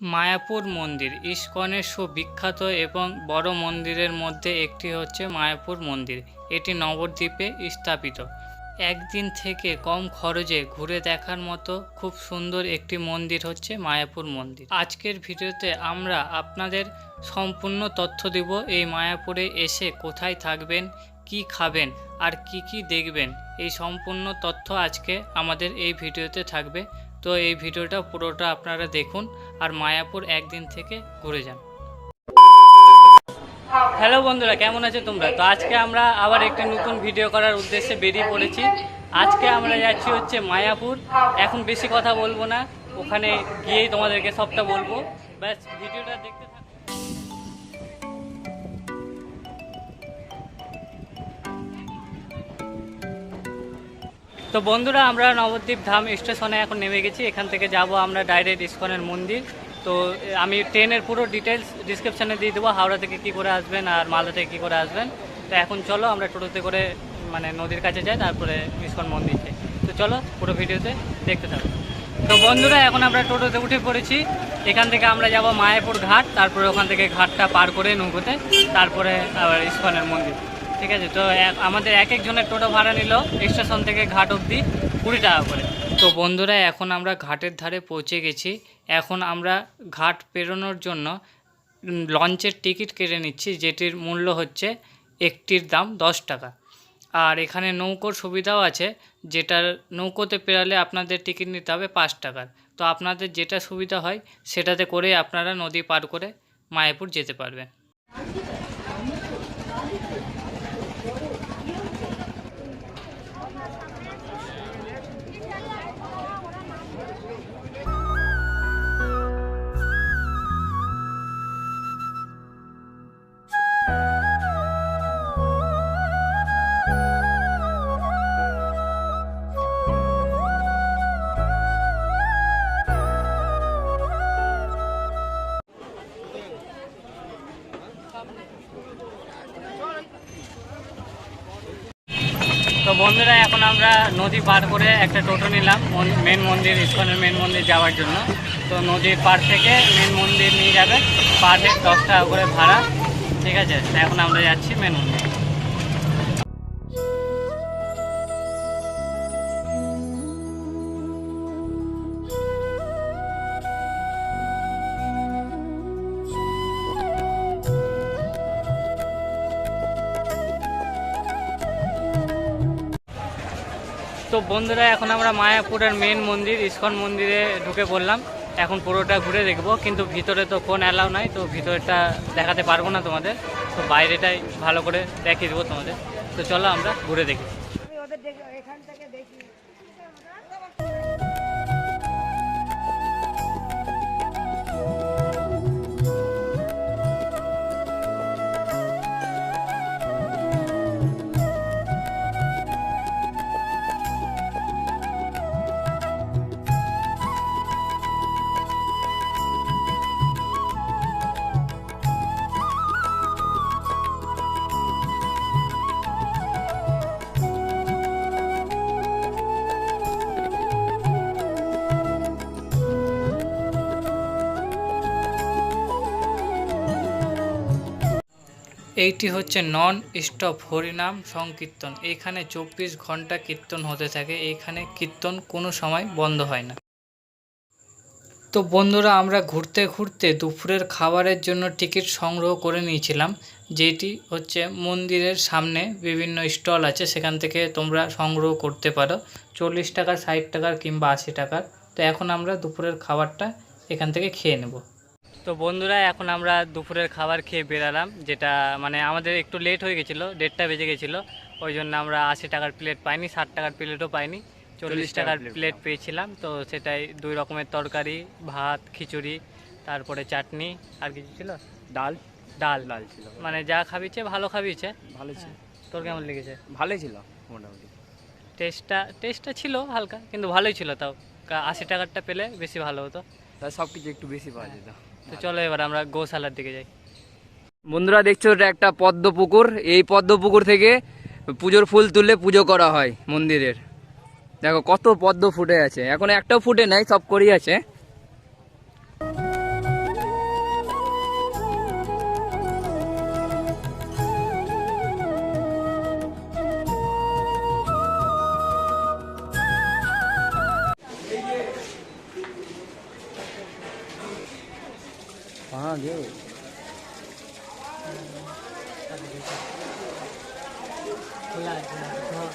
মায়াপুর মন্দির। ইস্কনের সুবিখ্যাত এবং বড় মন্দিরের মধ্যে একটি হচ্ছে মায়াপুর মন্দির। এটি নবদ্বীপে স্থাপিত। একদিন থেকে কম খরচে ঘুরে দেখার মতো খুব সুন্দর একটি মন্দির হচ্ছে মায়াপুর মন্দির। আজকের ভিডিওতে আমরা আপনাদের সম্পূর্ণ তথ্য দেব এই মায়াপুরে এসে কোথায় থাকবেন, কি খাবেন আর কি কি দেখবেন। এই সম্পূর্ণ তথ্য আজকে আমাদের এই ভিডিওতে থাকবে। তো এই ভিডিওটা পুরোটা আপনারা দেখুন আর মায়াপুর একদিন থেকে ঘুরে যান। হ্যালো বন্ধুরা, কেমন আছো তোমরা? তো আজকে আমরা আবার একটা নতুন ভিডিও করার উদ্দেশ্যে বেরিয়ে পড়েছি। আজকে আমরা যাচ্ছি হচ্ছে মায়াপুর। এখন বেশি কথা বলব না, ওখানে গিয়েই তোমাদেরকে সবটা বলব। ব্যাস, ভিডিওটা দেখতে থাকো। তো বন্ধুরা, আমরা নবদ্বীপ ধাম স্টেশনে এখন নেমে গেছি। এখান থেকে যাব আমরা ডাইরেক্ট ইস্কনের মন্দির। তো, আমি ট্রেনের পুরো ডিটেলস ডিসক্রিপশানে দিয়ে দেবো, হাওড়া থেকে কী করে আসবেন আর মালদা থেকে কী করে আসবেন। তো এখন চলো, আমরা টোটোতে করে মানে নদীর কাছে যাই, তারপরে ইস্কন মন্দির যাই তো চলো, পুরো ভিডিওতে দেখতে থাকো। তো বন্ধুরা, এখন আমরা টোটোতে উঠে পড়েছি। এখান থেকে আমরা যাব মায়াপুর ঘাট, তারপরে ওখান থেকে ঘাটটা পার করে নৌকোতে, তারপরে আবার ইস্কনের মন্দির। ঠিক আছে? তো আমাদের এক একজনের টোটো ভাড়া নিল স্টেশন থেকে ঘাট অবধি কুড়ি টাকা করে। তো বন্ধুরা, এখন আমরা ঘাটের ধারে পৌঁছে গেছি। এখন আমরা ঘাট পেরোনোর জন্য লঞ্চের টিকিট কেটে নিচ্ছি, যেটির মূল্য হচ্ছে একটির দাম দশ টাকা। আর এখানে নৌকোর সুবিধাও আছে, যেটার নৌকোতে পেরালে আপনাদের টিকিট নিতে হবে পাঁচ টাকার তো আপনাদের যেটা সুবিধা হয়, সেটাতে করে আপনারা নদী পার করে মায়াপুর যেতে পারবেন। বন্ধুরা, এখন আমরা নদী পার করে একটা টোটো নিলাম, মেন মন্দির, ইস্কনের মেন মন্দির যাওয়ার জন্য। তো নদীর পার থেকে মেন মন্দির নিয়ে যাবে, পার হেড দশ টাকা করে ভাড়া, ঠিক আছে? এখন আমরা যাচ্ছি মেন মন্দির। তো বন্ধুরা, এখন আমরা মায়াপুরের মেন মন্দির, ইস্কন মন্দিরে ঢুকে পড়লাম। এখন পুরোটা ঘুরে দেখব, কিন্তু ভিতরে তো ফোন অ্যালাউ নাই, তো ভিতরটা দেখাতে পারব না তোমাদের। তো বাইরেটাই ভালো করে দেখিয়ে দেবো তোমাদের। তো চলো আমরা ঘুরে দেখি এখান থেকে দেখি। এইটি হচ্ছে নন স্টপ হরিনাম সংকীর্তন। এখানে চব্বিশ ঘণ্টা কীর্তন হতে থাকে। এইখানে কীর্তন কোনো সময় বন্ধ হয় না। তো বন্ধুরা, আমরা ঘুরতে ঘুরতে দুপুরের খাবারের জন্য টিকিট সংগ্রহ করে নিয়েছিলাম, যেটি হচ্ছে মন্দিরের সামনে বিভিন্ন স্টল আছে, সেখান থেকে তোমরা সংগ্রহ করতে পারো। চল্লিশ টাকা ষাট টাকার কিংবা আশি টাকার। তো এখন আমরা দুপুরের খাবারটা এখান থেকে খেয়ে নেব। তো বন্ধুরা এখন আমরা দুপুরের খাবার খেয়ে বেরালাম যেটা মানে আমাদের একটু লেট হয়ে গেছিল দেড়টা বেজে গেছিল ওই জন্য আমরা আশি টাকার প্লেট পাইনি ষাট টাকার প্লেটও পাইনি চল্লিশ টাকার প্লেট পেয়েছিলাম তো সেটাই দুই রকমের তরকারি ভাত খিচুড়ি তারপরে চাটনি আর কিছু ছিল? ডাল। ডাল। ডাল ছিল মানে যা খাবিছে ভালো খাবিছে ভালো ছিল। তোর কেমন লেগেছে? ভালোই ছিল মোটামুটি। টেস্টটা টেস্টটা ছিল হালকা কিন্তু ভালোই ছিল তাও। আশি টাকারটা পেলে বেশি ভালো হতো। তাই সব কিছু একটু বেশি পাওয়া যেত। তো চলো এবার আমরা গোশালার দিকে যাই। বন্ধুরা দেখছ, এটা একটা পদ্ম পুকুর। এই পদ্ম পুকুর থেকে পুজোর ফুল তুলে পুজো করা হয় মন্দিরের। দেখো, কত পদ্ম ফুটে আছে। এখন একটাও ফুটে নাই, সব করেই আছে। পাহাড়ে খোলা আছে হ্যাঁ।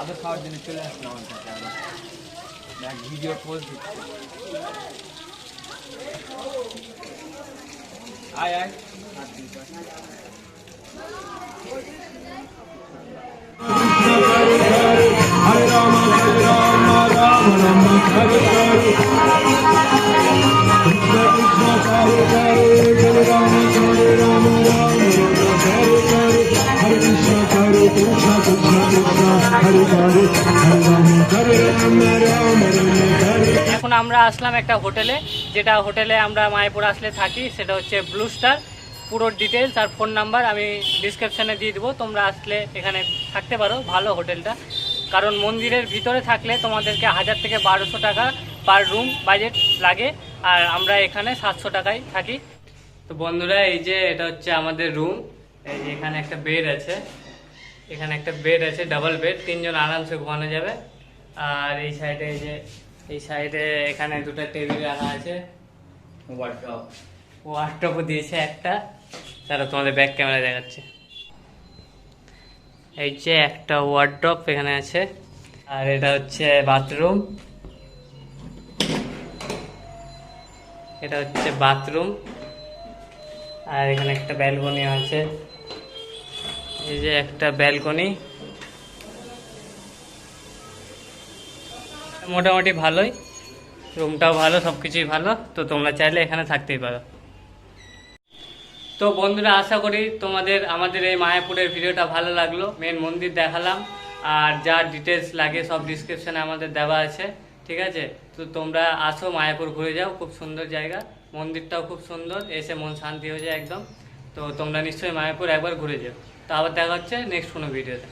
আদর খাওয়ার জন্য চলে আসলাম আমার কাছে আবার দেখ ভিডিও পোজ দিচ্ছে আয় আয় এখন আমরা আসলাম একটা হোটেলে, যেটা হোটেলে আমরা মায়াপুর আসলে থাকি, সেটা হচ্ছে ব্লু স্টার পুরো ডিটেলস আর ফোন নাম্বার আমি ডিসক্রিপশানে দিয়ে দেবো। তোমরা আসলে এখানে থাকতে পারো, ভালো হোটেলটা। কারণ মন্দিরের ভিতরে থাকলে তোমাদেরকে হাজার থেকে বারোশো টাকা পার রুম বাজেট লাগে আর আমরা এখানে সাতশো টাকায় থাকি। তো বন্ধুরা এই যে এটা হচ্ছে আমাদের রুম এই যে এখানে একটা বেড আছে। এখানে একটা বেড আছে ডাবল বেড তিনজন আরামসে ঘুমানো যাবে। আর এই সাইডে এই যে এই সাইডে এখানে দুটো টেবিল রাখা আছে। ওয়ার্ড্রপ ওয়ার্ডটপও দিয়েছে একটা। তারা তোমাদের ব্যাক ক্যামেরা দেখাচ্ছে। এই যে একটা ওয়ার্ড্রপ এখানে আছে। আর এটা হচ্ছে বাথরুম এটা হচ্ছে বাথরুম আর এখানে একটা ব্যালকনি আছে। এই যে একটা ব্যালকনি মোটামুটি ভালোই। রুমটাও ভালো সব কিছুই ভালো। তো তোমরা চাইলে এখানে থাকতেই পারো। তো বন্ধুরা, আশা করি তোমাদের, আমাদের এই মায়াপুরের ভিডিওটা ভালো লাগল। মেন মন্দির দেখালাম, আর যা ডিটেলস লাগে সব ডিসক্রিপশানে আমাদের দেওয়া আছে, ঠিক আছে? তো তোমরা আসো মায়াপুর ঘুরে যাও, খুব সুন্দর জায়গা। মন্দিরটাও খুব সুন্দর, এসে মন শান্তি হয়ে যায় একদম। তো তোমরা নিশ্চয়ই মায়াপুর একবার ঘুরে যাও। তো আবার দেখা হচ্ছে নেক্সট কোনো ভিডিওতে